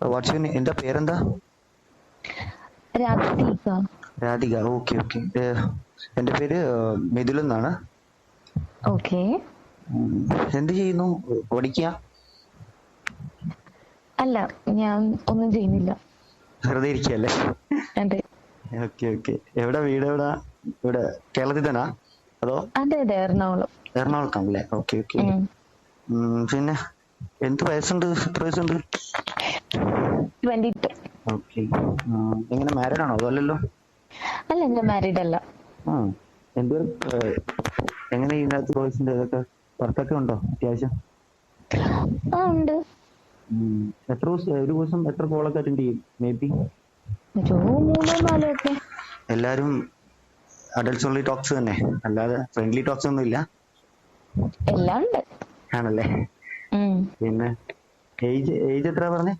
വാട്സ് your എന്താ പേരെന്താ? Radhika. Radhika. Okay okay. എന്റെ പേര് മിഥുൽ എന്നാണ്. ഓക്കെ. എന്ത് ചെയ്യുന്നു? പഠിക്കുക അല്ല ഞാൻ ഒന്നും ചെയ്യുന്നില്ല. വെറുതെ ഇരിക്കല്ലേ അതെ. Okay okay. എവിടെ വീട് എവിടെ? ഇവിടെ കേരളത്തിൽ തന്നെ അതോ? അതെ അതെ എറണാകുളം. എറണാകുളത്താണല്ലേ? Okay okay. പിന്നെ എന്ത് വയസ്സുണ്ട്? എത്ര വയസ്സുണ്ട്? ട്വന്റി ടു എങ്ങനെ മാരീഡ് ആണോ? അതല്ലല്ലോ അല്ല ഞാൻ മാരീഡ് അല്ല. എങ്ങനെ ഇതിനകത്ത് ബോയ്സിന്റെ ഇതൊക്കെ വർക്കൊക്കെ ഉണ്ടോ? അത്യാവശ്യം? ആ ഉണ്ട്. എത്ര ദിവസം ഒരു ദിവസം എത്ര കോളൊക്കെ അറ്റൻഡ് ചെയ്യും? മേ ബി മൂന്നോ നാലോ ഒക്കെ. എല്ലാരും അഡൽട്സ് ഓൺലി ടോക്സ് തന്നെ. അല്ലാതെ ഫ്രണ്ട്ലി ടോക്സ് ഒന്നും ഇല്ല. എല്ലാം ഉണ്ട്. ആണല്ലേ. പിന്നെ ഏജ് ഏജ് എത്ര പറഞ്ഞേ?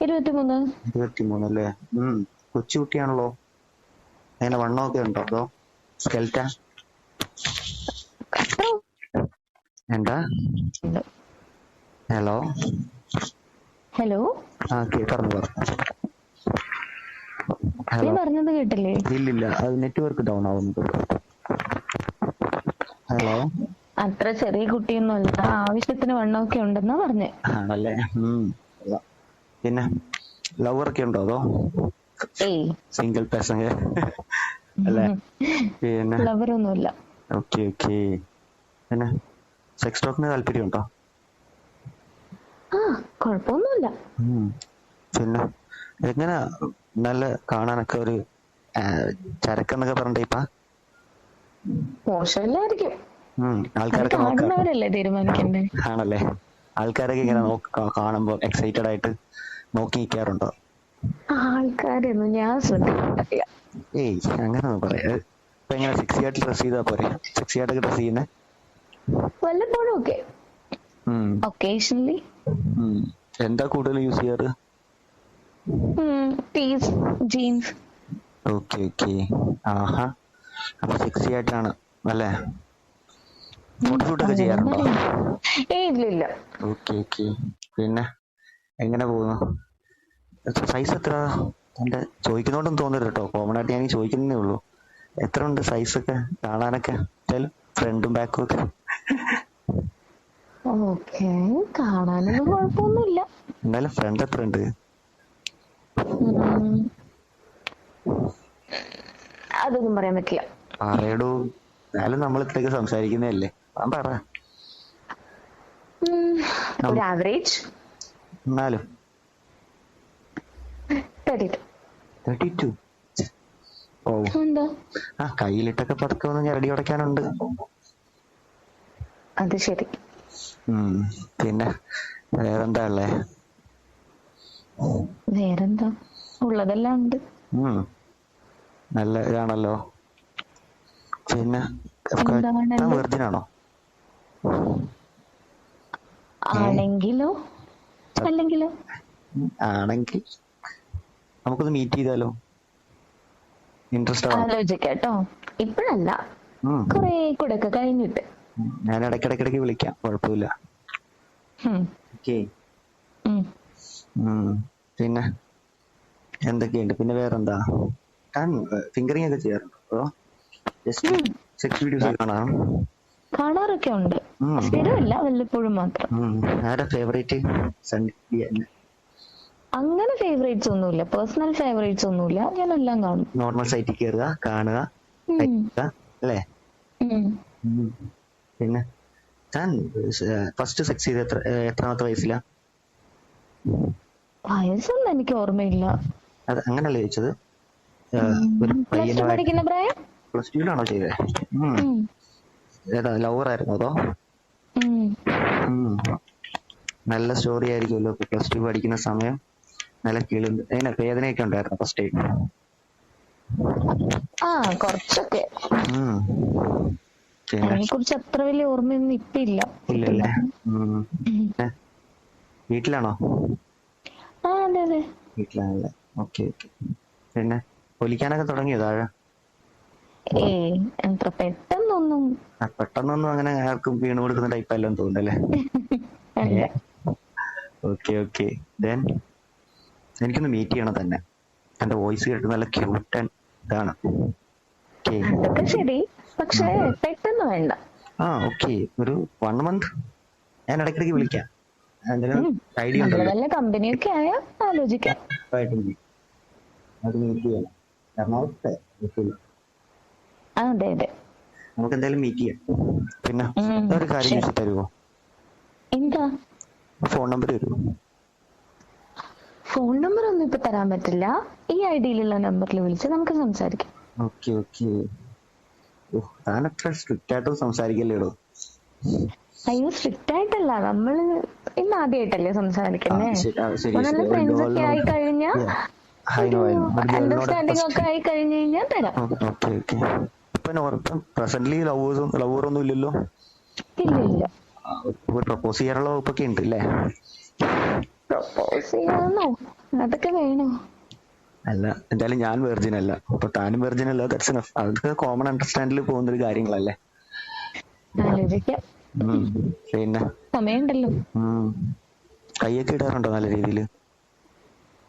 ഇരുപത്തിമൂന്ന്. ഇരുപത്തിമൂന്ന് അല്ലേ ഉം കൊച്ചുകുട്ടിയാണല്ലോ അങ്ങനെ വണ്ണമൊക്കെ ഉണ്ടോ അതോ സ്കെൽറ്റ എന്താ? ഹലോ ഹലോ ആ പറഞ്ഞു പറഞ്ഞു പറഞ്ഞത് കേട്ടില്ലേ? ഇല്ലില്ല. അത് നെറ്റ്വർക്ക് ഡൗൺ ആവുന്നുണ്ട് ഹലോ അത്ര ചെറിയ കുട്ടിയൊന്നും അല്ല ആവശ്യത്തിന് വണ്ണമൊക്കെ ഉണ്ടെന്നാ പറഞ്ഞേ. ആണല്ലേ? ഉം ലവർ ഒക്കെ ഉണ്ടോ അതോ? സിംഗിൾ പേഴ്സൺ അല്ലേ? പിന്നെ ഓക്കേ ഓക്കെ ഓക്കെ പിന്നെ സെക്സ് ടോക്കിന് താല്പര്യം ഉണ്ടോ? ആ കുഴപ്പമൊന്നുമില്ല. പിന്നെ എങ്ങനെ നല്ല കാണാനൊക്കെ ഒരു ചരക്കെന്നൊക്കെ പറഞ്ഞ ഇപ്പ? മോശമല്ലായിരിക്കും. ആൾക്കാരൊക്കെ ആണല്ലേ? ആൾക്കാരൊക്കെ ഇങ്ങനെ കാണുമ്പോൾ എക്സൈറ്റഡ് ആയിട്ട് നോക്കി നിൽക്കാറുണ്ടോ ആൾക്കാരൊന്നും ഞാൻ ശ്രദ്ധിക്കില്ല ഏയ് അങ്ങനെ പറയാ ഇപ്പൊ എങ്ങനെ സെക്സി ആയിട്ട് ഡ്രസ് ചെയ്താ പോരെ? സെക്സി ആയിട്ടൊക്കെ ഡ്രസ് ചെയ്യുന്നേ? വല്ലപ്പോഴും ഓക്കെ. ഒക്കേഷണലി എന്താ കൂടുതൽ യൂസ് ചെയ്യാറ്? ടീസ് ജീൻസ് ഓക്കെ ഓക്കെ ആഹാ. അപ്പൊ സെക്സി ആയിട്ടാണ് അല്ലേ? ഫോട്ടോഷൂട്ട് ഒക്കെ ചെയ്യാറുണ്ടോ ഇല്ല ഓക്കെ ഓക്കെ. പിന്നെ എങ്ങനെ പോകുന്നു? സൈസ് എത്ര? എന്റെ ചോദിക്കുന്നോണ്ടൊന്നും തോന്നരുത് കേട്ടോ കോമൺ ആയിട്ട് ഞാൻ ചോദിക്കുന്നേ ഉള്ളൂ. എത്ര ഉണ്ട് സൈസ് ഒക്കെ കാണാനൊക്കെ ഫ്രണ്ടും ബാക്കും ഒക്കെ. ഓക്കെ കാണാനൊന്നും കുഴപ്പമൊന്നുമില്ല. എന്നാലും ഫ്രണ്ട് എത്ര ഉണ്ട്. അതൊന്നും പറയാൻ പറ്റില്ല. പറയടോ. എന്നാലും നമ്മൾ ഇത്രയൊക്കെ സംസാരിക്കുന്നതല്ലേ? പറ. ഒരു ആവറേജ് എന്നാലും തേർട്ടി ടു ഓ. ആ കയ്യിലിട്ടൊക്കെ പതുക്കെ ഒന്ന് ഞെരടി ഉടയ്ക്കാനുണ്ട്. അത് ശരി. പിന്നെ വേറെന്താ ഉള്ളേ? വേറെന്താ? ഉള്ളതെല്ലാം ഉണ്ട്. നല്ല ഇതാണല്ലോ പിന്നെ ആണോ? ആണെങ്കിലോ? അല്ലെങ്കിലോ? ആണെങ്കിൽ നമുക്കൊന്ന് മീറ്റ് ചെയ്താലോ? ഇൻട്രസ്റ്റ് ആലോചിക്കാട്ടോ. ഇപ്പഴല്ല. കൊറേ കൂടെ ഒക്കെ കഴിഞ്ഞിട്ട് ഞാൻ ഇടയ്ക്കിടയ്ക്കിടയ്ക്ക് വിളിക്കാം. കുഴപ്പമില്ല. പിന്നെ എന്തൊക്കെയുണ്ട്? പിന്നെ വേറെന്താ? ഞാൻ ഫിംഗറിങ് ഒക്കെ ചെയ്യാറുണ്ടോ. ജസ്റ്റ് സെക്സ് വീഡിയോസ് കാണാം. കാണാറൊക്കെ ഉണ്ട്. സ്ഥിരമല്ല വല്ലപ്പോഴും മാത്രം. ഫേവറേറ്റ് അങ്ങനെ ഫേവറേറ്റ്സ് ഒന്നുമില്ല. പേഴ്സണൽ ഫേവറേറ്റ്സ് ഒന്നുമില്ല. ഞാൻ എല്ലാം കാണും. നോർമൽ സൈറ്റിൽ കയറുക കാണുക അല്ലേ. പിന്നെ? താൻ ഫസ്റ്റ് സെക്സ് ചെയ്ത് എത്ര എത്രാമത്തെ വയസ്സിലാ? വയസ്സൊന്നും എനിക്ക് ഓർമ്മയില്ല. അത് അങ്ങനല്ലേ ചോദിച്ചത്? ഒരു പ്ലസ് ടു പയ്യനുമായിട്ട് പഠിക്കുന്ന പ്രായം? പ്ലസ് ടുവിലാണോ ചെയ്തത് ഏതാ ലവർ ആയിരുന്നോ അതോ. നല്ല സ്റ്റോറി ആയിരിക്കുമല്ലോ പ്ലസ് ടു പഠിക്കുന്ന സമയം. നല്ല കിളി അതിനെ വേദനയൊക്കെ ഉണ്ടായിരുന്നു ഫസ്റ്റ് ടൈം ആ കുറച്ചൊക്കെ. പിന്നെ? അതിനെ കുറിച്ച് അത്ര വലിയ ഓർമ്മയൊന്നും ഇപ്പൊ ഇല്ല. ഇല്ലല്ലേ? വീട്ടിലാണോ? ആ അതെ അതെ. വീട്ടിലാണല്ലേ? Okay okay. പിന്നെ? ഒലിക്കാനൊക്കെ തുടങ്ങിയോ താഴെ? ഏ എത്ര പെട്ടെന്നൊന്നും ആ, പെട്ടെന്നൊന്നും അങ്ങനെ ആർക്കും വീണ് കൊടുക്കുന്ന ടൈപ്പ് അല്ലെന്ന് തോന്നുന്നല്ലേ? അല്ല. ഓക്കെ ഓക്കെ ദെൻ എനിക്കൊന്ന് മീറ്റ് ചെയ്യണം തന്നെ. എന്റെ വോയിസ് കേട്ട് നല്ല ക്യൂട്ട് ആൻഡ് ഇതാണ്. അതൊക്കെ ശരി. പക്ഷേ പെട്ടെന്ന് വേണ്ട. ആ ഓക്കെ ഒരു വൺ മന്ത് ഞാൻ ഇടയ്ക്കിടയ്ക്ക് വിളിക്കാം. ഐഡിയ നമ്മൾ കമ്പനിയൊക്കെ ആയാൽ ആലോചിക്കാം. അത് മീറ്റ് ചെയ്യണം. എറണാകുളത്തെ അതെ അതെ. നമുക്ക് എന്തായാലും മീറ്റ് ചെയ്യാം. പിന്നെ ഒരു കാര്യം യൂസ് ചോദിച്ചു തരുമോ എന്താ? ഫോൺ നമ്പർ തരുമോ ഫോൺ നമ്പർ ഒന്നും ഇപ്പൊ തരാൻ പറ്റില്ല. ഈ ഐഡിയിലുള്ള ഡിയിലുള്ള നമ്പറിൽ വിളിച്ച് നമുക്ക് സംസാരിക്കാം. Okay okay. അത്ര സ്ട്രിക്റ്റ് ആയിട്ട് സംസാരിക്കല്ലേടോ? അയ്യോ സ്ട്രിക്റ്റ് ആയിട്ടല്ല. നമ്മൾ ഇന്ന് ആദ്യമായിട്ടല്ലേ സംസാരിക്കുന്നേ. നല്ല ഫ്രണ്ട്സ് ഒക്കെ ആയി കഴിഞ്ഞാൽ first- ഒക്കെ ആയി കഴിഞ്ഞു കഴിഞ്ഞാൽ തരാം. ഇപ്പൊ നോർപ്പം പ്രസന്റ്ലി ലവേഴ്സും ലവറൊന്നും ഇല്ലല്ലോ? ഇല്ല ഇല്ല പ്രപ്പോസ് ചെയ്യാനുള്ള വകുപ്പൊക്കെ ഉണ്ട് അല്ലേ പ്രപ്പോസ് അതൊക്കെ വേണോ? അല്ല എന്തായാലും ഞാൻ വെർജിൻ അല്ല. അപ്പൊ താനും വെർജിൻ അല്ല ദാറ്റ്സ് എനഫ് അതൊക്കെ കോമൺ അണ്ടർസ്റ്റാൻഡിൽ പോകുന്ന ഒരു കാര്യങ്ങളല്ലേ. പിന്നെ? സമയമുണ്ടല്ലോ. കൈയൊക്കെ ഇടാറുണ്ടോ നല്ല രീതിയിൽ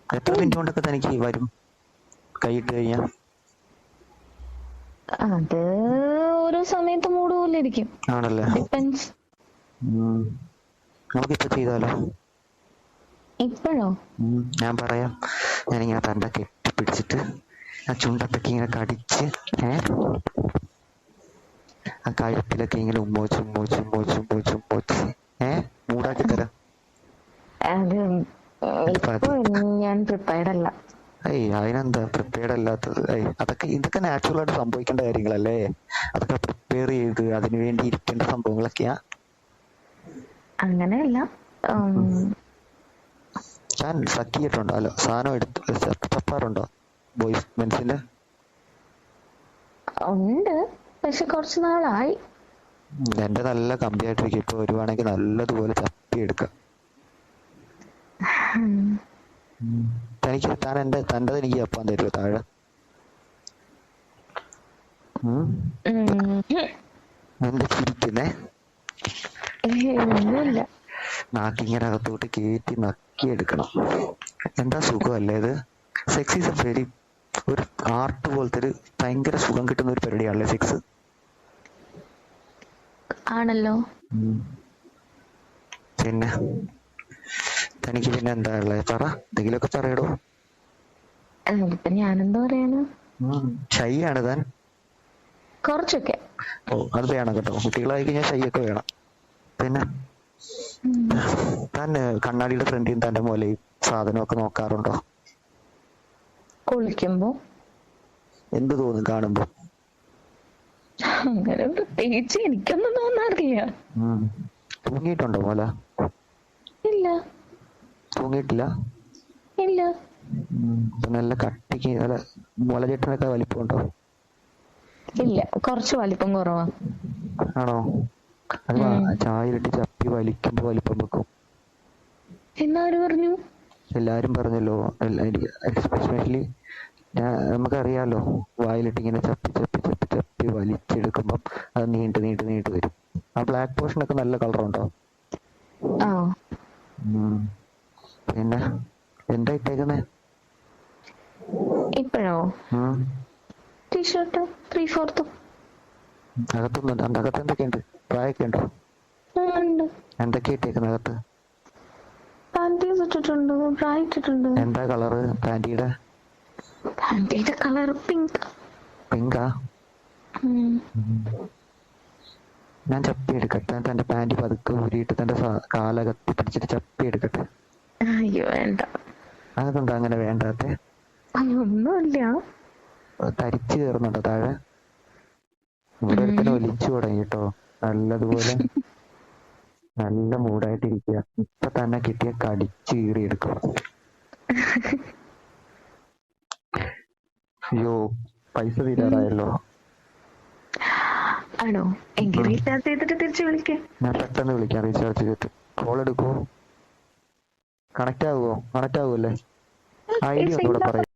എത്ര മിനിറ്റ് കൊണ്ടൊക്കെ തനിക്ക് വരും? കൈയിട്ട് കഴിഞ്ഞാ? അത് ഓരോ സമയത്ത് മൂഡ് പോലെ ഇരിക്കും. ആണല്ലേ? ഡിപ്പെൻസ്. നമുക്കിപ്പോ ചെയ്താലോ? ഇപ്പോഴോ. ഞാൻ പറയാം. ഞാനിങ്ങനെ കെട്ടി കെട്ടിപ്പിടിച്ചിട്ട് ആ ചുണ്ടത്തൊക്കെ ഇങ്ങനെ കടിച്ച് ഏ? ആ കഴുത്തിലൊക്കെ ഇങ്ങനെ ഉമ്മോച്ച് ഉമ്മോച്ച് ഉമ്മോച്ച് ഉമ്മോച്ച് ഉമ്മോച്ച് ഏ? മൂടാക്കി തരാം. ഞാൻ പ്രിപ്പയർഡ് അല്ല. ഏയ് അതിനെന്താ പ്രിപ്പയർഡ് അല്ലാത്തത്? ഏയ് അതൊക്കെ ഇതൊക്കെ നാച്ചുറൽ ആയിട്ട് സംഭവിക്കേണ്ട കാര്യങ്ങളല്ലേ? അതൊക്കെ പ്രിപ്പയർ ചെയ്ത് അതിനു വേണ്ടി ഇരിക്കേണ്ട സംഭവങ്ങളൊക്കെയാ? അങ്ങനെയല്ല. ഞാൻ സക്ക് ചെയ്തിട്ടുണ്ടോ അല്ല സാധനം എടുത്ത് തപ്പാറുണ്ടോ ബോയ്സ് മെൻസിന്റെ ഉണ്ട്. പക്ഷെ കുറച്ച് നാളായി. എന്റെ നല്ല കമ്പിയായിട്ടിരിക്കും. ഇപ്പൊ വരുവാണെങ്കിൽ നല്ലതുപോലെ ചപ്പി എടുക്കാം. തനിക്ക് താൻ എന്റെ തന്റെ എനിക്ക് ചപ്പാൻ തരുമോ താഴെ. എന്താ ചിരിക്കുന്നേ? നാക്കിങ്ങനെ അകത്തോട്ട് കയറ്റി നക്കിയെടുക്കണം. എന്താ സുഖമല്ലേ ഇത്? സെക്സ് ഈസ് എ വെരി ഒരു ആർട്ട് പോലത്തെ ഒരു ഭയങ്കര സുഖം കിട്ടുന്ന ഒരു പരിപാടിയാണല്ലേ സെക്സ്? ആണല്ലോ. പിന്നെ? തനിക്ക് പിന്നെ എന്താ ഉള്ളത് പറ. എന്തെങ്കിലുമൊക്കെ പറയടോ. അതിപ്പോ ഞാനെന്താ പറയാന്? ഷൈ ആണ് താൻ? കുറച്ചൊക്കെ. ഓ അത് വേണം കേട്ടോ. കുട്ടികളായി കഴിഞ്ഞാൽ ഷൈയൊക്കെ ഒക്കെ വേണം. പിന്നെ. താൻ കണ്ണാടിയുടെ ഫ്രണ്ടിൽ തന്റെ മുലയും സാധനമൊക്കെ നോക്കാറുണ്ടോ? കുളിക്കുമ്പോ. എന്ത് തോന്നും കാണുമ്പോ? അങ്ങനെ പ്രത്യേകിച്ച് എനിക്കൊന്നും തോന്നാറില്ല. തൂങ്ങിയിട്ടുണ്ടോ മുല? തൂങ്ങിയിട്ടില്ല. ഇല്ല. നല്ല കട്ടിക്ക് നല്ല മുലചെട്ടിനൊക്കെ വലിപ്പമുണ്ടോ? ഇല്ല കുറച്ച് വലിപ്പം കുറവാ. ആണോ? അത്. ചായയിലിട്ട് ചപ്പി വലിക്കുമ്പോ വലിപ്പം വെക്കും. എന്നാര് പറഞ്ഞു? എല്ലാരും പറഞ്ഞല്ലോ എസ്പെഷ്യലി നമുക്കറിയാലോ വായിലിട്ട് ഇങ്ങനെ ചപ്പി ചപ്പി ചപ്പി ചപ്പി വലിച്ചെടുക്കുമ്പം അത് നീണ്ട് നീണ്ട് നീണ്ട് വരും. ആ ബ്ലാക്ക് പോർഷൻ ഒക്കെ നല്ല കളർ ഉണ്ടോ? ആ. പിന്നെ? എന്താ ഇട്ടേക്കുന്നേ? ഇപ്പോഴോ? ഉം. T-shirt three fourth. അകത്തൊന്നും അതിന്റെ അകത്ത് എന്തൊക്കെയുണ്ട്? പ്രായമൊക്കെ ഉണ്ടോ? ഉണ്ട്. എന്തൊക്കെയാ ഇട്ടേക്കുന്നത് അകത്ത്? പാന്റീസ് ഇട്ടിട്ടുണ്ട് ബ്രാ ഇട്ടിട്ടുണ്ട്. എന്താ കളറ്? പാന്റിയുടെ പാന്റീന്റെ കളർ പിങ്ക്. പിങ്കാ? ഞാൻ ചപ്പി എടുക്കട്ടെ തന്റെ പാന്റ് പതുക്കെ ഊരിയിട്ട് തന്റെ കാലകത്തി പിടിച്ചിട്ട് ചപ്പി എടുക്കട്ടെ അയ്യോ വേണ്ട. അതെന്താ അങ്ങനെ വേണ്ടാത്തെ? ഒന്നുമില്ല. തരിച്ചു കയറുന്നുണ്ടോ താഴെ? ഇവിടെ ഒരുത്തനെ ഒലിച്ചു തുടങ്ങി കേട്ടോ നല്ലതുപോലെ നല്ല മൂടായിട്ടിരിക്കുക ഇപ്പൊ തന്നെ കിട്ടിയ കടിച്ചു കീറി എടുക്കും അയ്യോ പൈസ തീരാറായല്ലോ. ആണോ? എങ്കിൽ റീചാർജ് ചെയ്തിട്ട് തിരിച്ചു വിളിക്കേ. ഞാൻ പെട്ടെന്ന് വിളിക്കാം റീചാർജ് ചെയ്തിട്ട്. കോൾ എടുക്കുവോ കണക്ട് ആവുമോ കണക്ട് ആവുമല്ലേ ഐ ഡി ഒന്നുകൂടെ പറയും